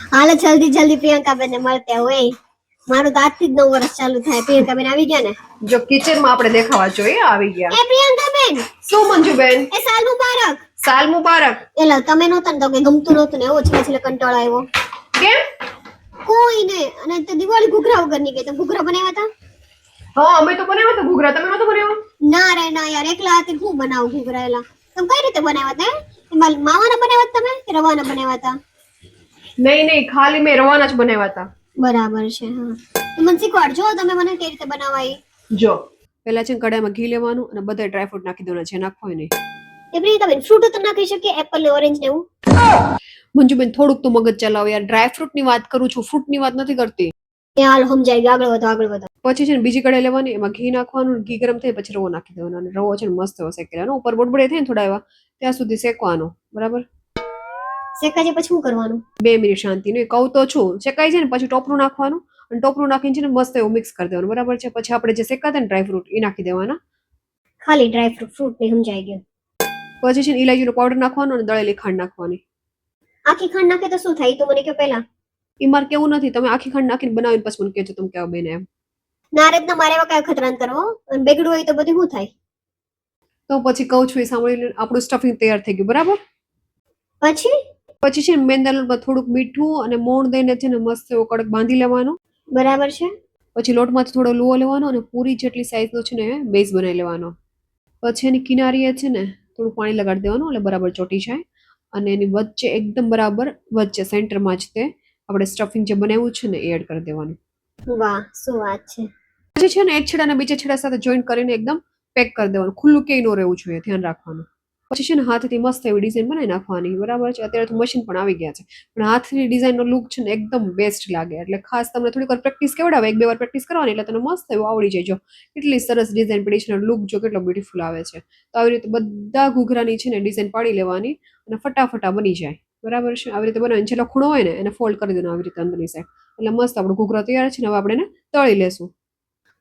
હાલે જલ્દી જલ્દી પ્રિયંકા બેન મળતે હોય મારું તો આજથી જ નવ વર્ષ ચાલુ થાય. પ્રિયંકા બેન આવી ગયા ને? જો કિચનમાં આપણે દેખાવા જોઈએ આવી ગયા. એ પ્રિયંકા બેન! શું મંજુબેન એ સાલ મુબારક! સાલ મુબારક. એલા તમે નહોતા ને તો કે ગમતું નહોતું ને એવો છેલ્લે છેલ્લે કંટાળો આવ્યો. કેમ? કોઈ ને. અને તે દિવાળી ઘૂઘરા વગરની ગઈ. તો ઘૂઘરા બનાવ્યા હતા? હા અમે તો બનાવ્યા હતા ઘૂઘરા. તમે નતો બનાવ્યો? ના રે ના યાર એકલા હતી હું બનાવું ઘૂઘરા એલા? તમે કઈ રીતે બનાવ્યા હતા માવાના બનાવ્યા તમે કે રવાના બનાવ્યા હતા? નહીં નહીં ખાલી મેં રવાના જ બનાવ્યા હતા. બરાબર છે હા. મને શીખવાડજો તમે મને કઈ રીતે બનાવાય. જો. પહેલા છે ને કડાઈમાં ઘી લેવાનું અને બધા ડ્રાયફ્રૂટ નાખી દેવાના છે નાખવા હોય નહીં એ. પ્રિયંકા બેન ફ્રૂટ તો નાખી શકીએ એપલ ને ઓરેન્જ ને એવું. મંજુબેન થોડુંક તો મગજ ચલાવો યાર. ડ્રાયફ્રૂટની વાત કરું છું ફ્રૂટની વાત નથી કરતી. હાલ સમજાય આગળ વધો આગળ વધો. પછી છે ને બીજી કડાઈ લેવાની એમાં ઘી નાખવાનું ઘી ગરમ થાય પછી રવો નાખી દેવાનો. અને રવો છે ને મસ્ત એવો શેકેવાનો ઉપર બડબડે થાય ને થોડા એવા ત્યાં સુધી શેકવાનો. બરાબર? શેકાય પછી શું કરવાનું? બે મિનિટ શાંતિ નું કહું તો છું. શેકાઈ છે ને પછી ટોપરું નાખવાનું. અને ટોપરું નાખીને છે ને મસ્ત એવું મિક્સ કરી દેવાનું. બરાબર છે? પછી આપણે જે શેકાતા ને ડ્રાયફ્રૂટ એ નાખી દેવાના. ખાલી ડ્રાયફ્રૂટ ફ્રૂટ ને સમજાઈ ગયું. પછી છે ને ઇલાયચીનો પાવડર નાખવાનો અને દળેલી ખાંડ નાખવાની. આખી ખાંડ નાખે તો શું થાય? તો મને કે પહેલા. એ મારે કેવું નથી. તમે આખી ખાંડ નાખીને બનાવીને પછી મને કહેજો. તમે કેવા બેને એમ. ના રીતના મારે એવા કઈ ખતરાન કરવો અને બેગડું હોય તો બધું શું થાય? તો પછી કહું છું એ સાંભળીને આપણું સ્ટફિંગ તૈયાર થઈ ગયું. બરાબર? પછી? પછી છે ને મેંદાલોટમાં થોડુંક મીઠું અને મોણ દઈને છે ને મસ્ત એવો કડક બાંધી લેવાનો. બરાબર છે? પછી લોટમાંથી થોડો લુઓ લેવાનો અને પૂરી જેટલી સાઈઝનો છે ને બેઝ બનાવી લેવાનો. પછી એની કિનારીએ છે ને થોડું પાણી લગાડી દેવાનું એટલે બરાબર ચોટી જાય. અને એની વચ્ચે એકદમ બરાબર વચ્ચે સેન્ટરમાં જ તે આપણે સ્ટફિંગ જે બનાવ્યું છે ને એ એડ કરી દેવાનું. વાહ શું વાત છે. પછી છે ને એક છેડા અને બીજા છેડા સાથે જોઈન્ટ કરીને એકદમ પેક કરી દેવાનું. ખુલ્લું ક્યાંય ન રહેવું જોઈએ ધ્યાન રાખવાનું. પછી છે ને હાથથી મસ્ત એવી ડિઝાઇન બનાવી નાખવાની. બરાબર છે? અત્યારે તો મશીન પણ આવી ગયા છે. પણ હાથની ડિઝાઇનનો લુક છે ને એકદમ બેસ્ટ લાગે. એટલે ખાસ તમને થોડીક વાર પ્રેક્ટિસ કેવડાવે? એક બે વાર પ્રેક્ટિસ કરવાની એટલે તમને મસ્ત એવું આવડી જાય. જો કેટલી સરસ ડિઝાઇન પડી છે લુક જો કેટલો બ્યુટીફુલ આવે છે. તો આવી રીતે બધા ઘૂઘરાની છે ને ડિઝાઇન પાડી લેવાની અને ફટાફટા બની જાય. બરાબર છે? આવી રીતે બનાવીને છેલ્લો ખૂણો હોય ને એને ફોલ્ડ કરી દેવાનો આવી રીતે અંદરની સાઈડ એટલે મસ્ત આપણો ઘૂઘરો તૈયાર છે ને હવે આપણે તળી લેશું.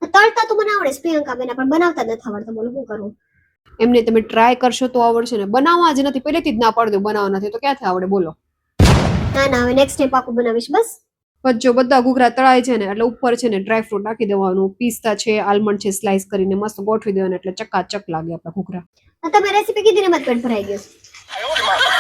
તળતા તો મને આવડે પ્રિયંકા બેન પણ બનાવતા નથી આવડતું, બોલો શું કરું? એમને તમે ટ્રાય કરશો તો આવડશે ને. બનાવવા જ નથી. પહેલેથી જ ના પાડી દો બનાવવા નથી. તો ક્યાંથી આવડે? બોલો. ના ના હવે નેક્સ્ટ ટાઈમ પાકું બનાવીશ. બસ. પછી જો બધા ઘૂઘરા તળાય છે ને એટલે ઉપર છે ને ડ્રાય ફ્રૂટ નાખી દેવાનું. પિસ્તા છે આલમંડ છે સ્લાઇસ કરીને મસ્ત ગોઠવી દેવાનું. એટલે ચકાચક લાગે આપણા ઘૂઘરા. તમે રેસીપી કીધી ને મત પેટ ભરાઈ ગયું.